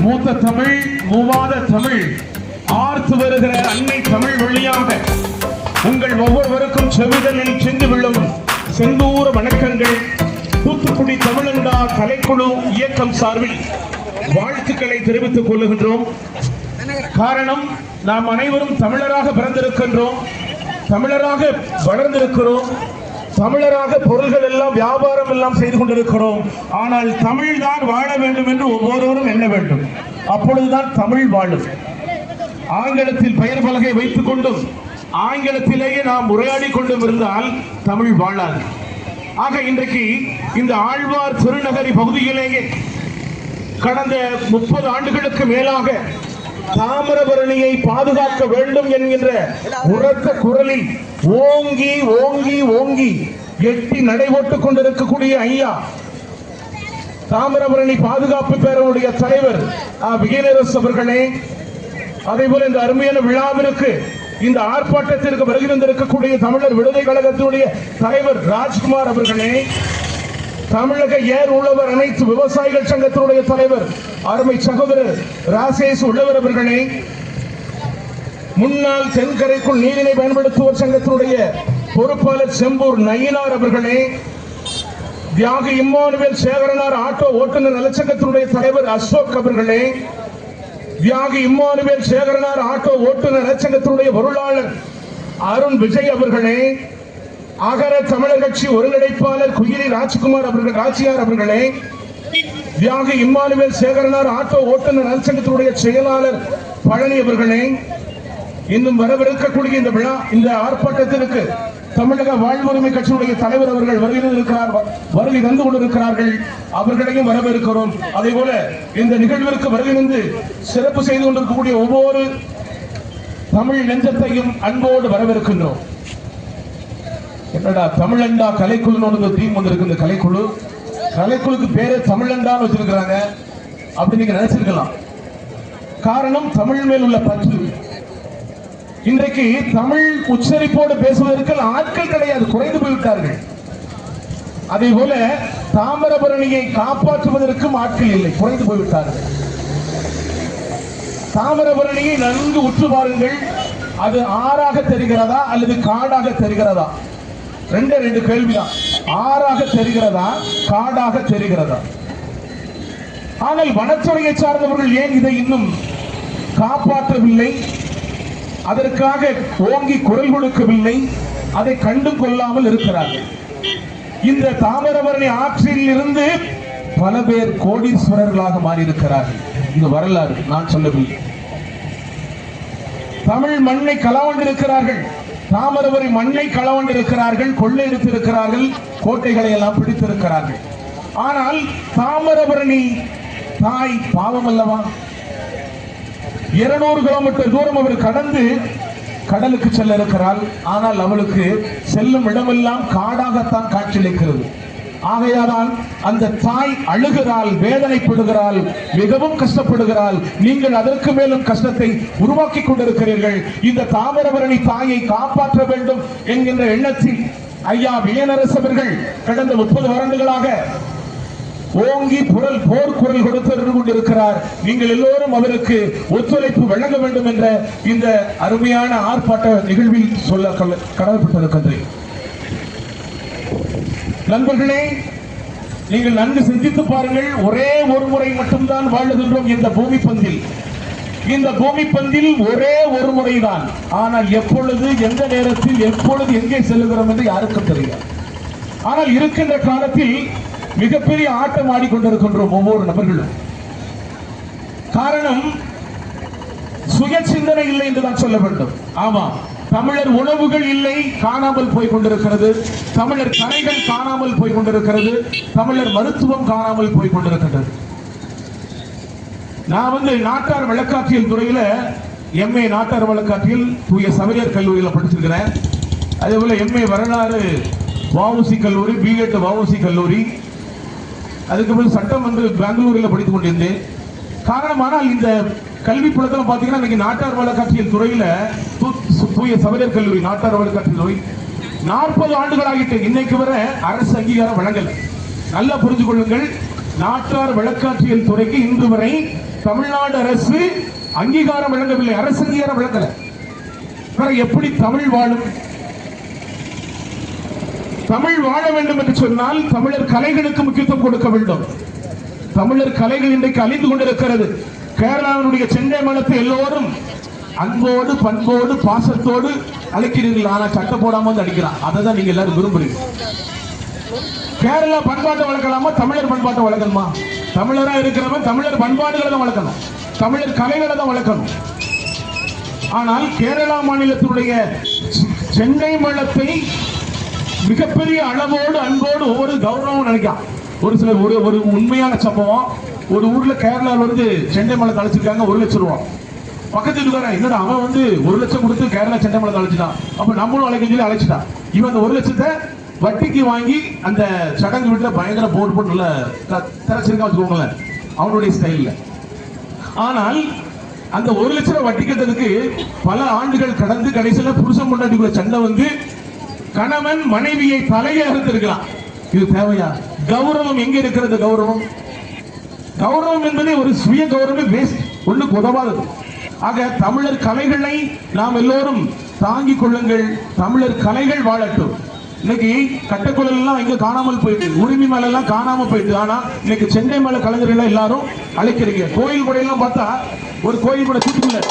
மூத்த தமிழ் மூவாத தமிழ். ஆர்த்து வருகிற அன்னை தமிழ் வழியாக உங்கள் ஒவ்வொருவருக்கும் செவிதலில் சென்று விழும் செந்தூர வணக்கங்கள். தூத்துக்குடி தமிழண்டா கலைக்குழு இயக்கம் சார்பில் வாழ்த்துக்களை தெரிவித்துக் கொள்ளுகின்றோம். காரணம் நாம் அனைவரும் தமிழராக பிறந்திருக்கின்றோம். தமிழராக வளர்ந்திருக்கிறோம். தமிழராக பொருள்கள் எல்லாம் வியாபாரம் எல்லாம் செய்து கொண்டிருக்கிறோம். ஆனால் தமிழ் தான் வாழ வேண்டும் என்று ஒவ்வொருவரும் எண்ண வேண்டும். அப்பொழுதுதான் தமிழ் வாழும். ஆங்கிலத்தில் பெயர் பலகை வைத்துக் கொண்டும் ஆங்கிலத்திலேயே நாம் உரையாடி கொண்டும் இருந்தால் தமிழ் வாழாது. ஆக இன்றைக்கு இந்த ஆழ்வார் திருநகரி பகுதியிலேயே கடந்த முப்பது ஆண்டுகளுக்கு மேலாக தாமிரபரணியை பாதுகாக்க வேண்டும் என்கின்ற உரத்த குரலில் ஓங்கி ஓங்கி ஓங்கி எட்டி நடைபோட்டுக் கொண்டிருக்கக்கூடிய ஐயா தாமிரபரணி பாதுகாப்பு பேரனுடைய தலைவர் ஆ. விஜயநரசு அவர்களே அதே போல இந்த அருமையான விழாவிற்கு இந்த ஆர்ப்பாட்டத்திற்கு வருகிறந்திருக்கக்கூடிய தமிழர் விடுதலை கழகத்தினுடைய தலைவர் ராஜ்குமார் அவர்களே தமிழக ஏர் உழவர் அனைத்து விவசாயிகள் சங்கத்தினுடைய தலைவர் அருமை சகோதரர் ராசேஷ் உள்ளவர் அவர்களே முன்னாள் தென்கரைக்குள் நீரினை பயன்படுத்துவோர் சங்கத்தினுடைய பொறுப்பாளர் செம்பூர் நயினார் அவர்களே தியாக இம்மானுவேல் சேகரனார் ஆட்டோ ஓட்டுநர் நலச்சங்கத்தினுடைய தலைவர் அசோக் அவர்களே தியாகி இம்மானுவேல் சேகரனார் ஆட்டோ ஓட்டுநர் நலச்சங்கத்தினுடைய பொருளாளர் அருண் விஜய் அவர்களே அகர தமிழர் கட்சி ஒருங்கிணைப்பாளர் குயிலி ராஜ்குமார் அவர்கள் ராஜியார் அவர்களே தியாக இம்மானுவேல் சேகரனார் ஆட்டோ ஓட்டுநர் நலச்சங்கத்தினுடைய செயலாளர் பழனி அவர்களே இன்னும் வரவிருக்கக்கூடிய இந்த விழா இந்த ஆர்ப்பாட்டத்திற்கு தமிழக வாழ்வுரிமை கட்சியினுடைய தலைவர் அவர்கள் வருகை இருக்கிறார் வருகை தந்து கொண்டிருக்கிறார்கள். அவர்களையும் வரவேற்கிறோம். அதே போல இந்த நிகழ்விற்கு வருகை நின்று சிறப்பு செய்து கொண்டிருக்கக்கூடிய ஒவ்வொரு தமிழ் நெஞ்சத்தையும் அன்போடு வரவேற்கின்றோம். என்னடா தமிழண்டா கலைக்குழுன்னு தீம் வந்திருக்கு இந்த கலைக்குழு? கலைக்குழுக்கு பேரே தமிழண்டான்னு வச்சிருக்கிறாங்க. அப்படி நீங்க நினைச்சிருக்கலாம். காரணம் தமிழ் மேல் உள்ள பற்று. இன்றைக்கு தமிழ் உச்சரிப்போடு பேசுவதற்கு ஆட்கள் கிடையாது குறைந்து போய்விட்டார்கள். அதே போல தாமிரபரணியை காப்பாற்றுவதற்கும் ஆட்கள் இல்லை குறைந்து போய்விட்டார்கள். தாமிரபரணியை நன்கு உற்று பாருங்கள். அது ஆறாக தெரிகிறதா அல்லது காடாக தெரிகிறதா? ரெண்டு ரெண்டு கேள்விதான். ஆறாக தெரிகிறதா? காடாக தெரிகிறதா? ஆனால் வனத்துறையை சார்ந்தவர்கள் ஏன் இதை இன்னும் காப்பாற்றவில்லை? அதற்காக ஓங்கி குரல் கொடுக்கவில்லை? அதை கண்டு கொள்ளாமல் இருக்கிறார்கள். இந்த தாமிரபரணி ஆற்றில் இருந்து பல பேர் கோடீஸ்வரர்களாக மாறியிருக்கிறார்கள். இந்த வரலாறு நான் சொல்லவில்லை. தமிழ் மண்ணை களவண்டிருக்கிறார்கள் தாமிரபரணி மண்ணை களவண்டிருக்கிறார்கள் கொள்ளையடித்திருக்கிறார்கள் கோட்டைகளை எல்லாம் பிடித்திருக்கிறார்கள். ஆனால் தாமிரபரணி தாய் பாவம் அல்லவா? இருநூறு கிலோமீட்டர் தூரம் அவர் கடந்து கடலுக்கு செல்ல இருக்கிறாள். ஆனால் அவளுக்கு செல்லும் இடமெல்லாம் காடாகத்தான் காட்சியளிக்கிறது. ஆகையானால் அந்த தாய் அழுகிறாள் வேதனைப்படுகிறாள் மிகவும் கஷ்டப்படுகிறாள். நீங்கள் அதற்கு மேலும் கஷ்டத்தை உருவாக்கி கொண்டிருக்கிறீர்கள். இந்த தாமிரபரணி தாயை காப்பாற்ற வேண்டும் என்கின்ற எண்ணத்தில் ஐயா வியனரசு அவர்கள் கடந்த முப்பது வருடங்களாக ஓங்கி குரல் போர்க்குரல் குரல் கொடுத்து கொண்டிருக்கிறார். நீங்கள் எல்லோரும் அவருக்கு ஒத்துழைப்பு வழங்க வேண்டும் என்ற இந்த அருமையான ஆர்ப்பாட்ட நிகழ்வில் சொல்ல கல- கடமைப்பட்டிருக்கின்றேன் நண்பர்களே நீங்கள் நன்கு சிந்தித்து பாருங்கள். ஒரே ஒரு முறை மட்டும்தான் வாழுகின்றோம் இந்த பூமி பந்தில் இந்த பூமி பந்தில் ஒரே ஒரு முறைதான். ஆனால் எப்பொழுது எந்த நேரத்தில் எப்பொழுது எங்கே செல்லுகிறோம் என்று யாருக்கும் தெரியாது. ஆனால் இருக்கின்ற காலத்தில் மிகப்பெரிய ஆட்டம் ஆடிக்கொண்டிருக்கின்றோம் ஒவ்வொரு நபர்களும். காரணம் சுய சிந்தனை இல்லை என்றுதான் சொல்ல வேண்டும். ஆமா தமிழர் உணவுகள் இல்லை காணாமல் போய் கொண்டிருக்கிறது. தமிழர் கலைகள் காணாமல் போய் கொண்டிருக்கிறது. தமிழர் மருத்துவம் காணாமல் போய் கொண்டிருக்கின்றது. நான் வந்து நாட்டார் வழக்காட்சியல் துறையில் எம்ஏ நாட்டார் வழக்காட்சியில் தூய சமரியர் கல்லூரியில் படிச்சிருக்கிறேன். அதே போல் எம்ஏ வரலாறு வஉசி கல்லூரி பிஎட் வஉசி கல்லூரி. அதுக்கப்புறம் சட்டம் வந்து பெங்களூரில் படித்துக் கொண்டிருந்தேன். காரணமானால் இந்த கல்வி புலத்தில் பார்த்தீங்கன்னா இன்னைக்கு நாட்டார் வழக்காட்சியல் துறையில் சு- தூய சமரியர் கல்லூரி நாட்டார் வழக்காட்சியல் துறை. நாற்பது ஆண்டுகள் ஆகிட்டு இன்னைக்கு வர அரசு அங்கீகாரம் வழங்கல. நல்லா புரிஞ்சு கொள்ளுங்கள். நாட்டார் வழக்காட்சியல் துறைக்கு இன்று வரை தமிழ்நாடு அரசு அங்கீகாரம் வழங்கவில்லை அரசு அங்கீகாரம் வழங்கல எப்படி தமிழ் வாழும்? தமிழ் வாழ வேண்டும் என்று சொன்னால் தமிழர் கலைகளுக்கு முக்கியத்துவம் கொடுக்க வேண்டும். தமிழர் கலைகள் இன்றைக்கு அழிந்து கொண்டிருக்கிறது. கேரளாவினுடைய சென்னை மலத்தை எல்லோரும் அன்போடு பண்போடு பாசத்தோடு அழைக்கிறீர்கள். ஆனா சட்டை போடாம வந்து அடிக்கிறான். அதை தான் நீங்க எல்லாரும் விரும்புறீங்க. கேரளா பண்பாட்டை வளர்க்கலாமா? தமிழர் பண்பாட்டை வளர்க்கணுமா? தமிழராக இருக்கிறவன் தமிழர் பண்பாடுகளை தான் வளர்க்கணும். தமிழர் கலைகளை தான் வளர்க்கணும். ஆனால் கேரளா மாநிலத்தினுடைய செ- சென்னை மலத்தை மிகப்பெரிய அளவோடு அன்போடு ஒவ்வொரு கௌரவம் நினைக்கலாம். ஒரு சிலர் ஒரு ஒரு உண்மையான சம்பவம். ஒரு ஊர்ல கேரளால வந்து சென்னை மலை அழைச்சிருக்காங்க ஒரு லட்சம் ரூபா. பக்கத்து வீட்டுக்காரன் என்னடா அவன் வந்து ஒரு லட்சம் கொடுத்து கேரளா சென்னை மலை அழைச்சிட்டான் அப்ப நம்மளும் அழைக்க சொல்லி அழைச்சிட்டான். இவன் அந்த ஒரு லட்சத்தை வட்டிக்கு வாங்கி அந்த சடங்கு வீட்டுல பயங்கர போட்டு போட்டு நல்ல திரைச்சிருக்கா வச்சுக்கோங்களேன். அவனுடைய ஸ்டைலில் ஆனால் அந்த ஒரு லட்ச ரூபாய் வட்டி கட்டதுக்கு பல ஆண்டுகள் கடந்து கடைசியில புருஷன் பொண்டாட்டிக்குள்ள சண்டை வந்து கணவன் மனைவியை தலையை அறுத்திருக்கிறான். இது தேவையா? கௌரவம் எங்க இருக்கிறது கௌரவம்? கௌரவம் என்பதே ஒரு சுய கௌரவம் வேஸ்ட் ஒண்ணுக்கு உதவாதது. ஆக தமிழர் கலைகளை நாம் எல்லோரும் தாங்கிக் கொள்ளுங்கள். தமிழர் கலைகள் வாழட்டும். இன்னைக்கு கட்டக்குழல் எல்லாம் இங்க காணாமல் போயிட்டு உரிமை மேல எல்லாம் காணாம போயிட்டு ஆனா இன்னைக்கு சென்னை மேல கலைஞர்கள் எல்லாரும் அழைக்கிறீங்க. கோயில் கூட எல்லாம் பார்த்தா ஒரு கோயில் கூட கூட்டுக்குள்ள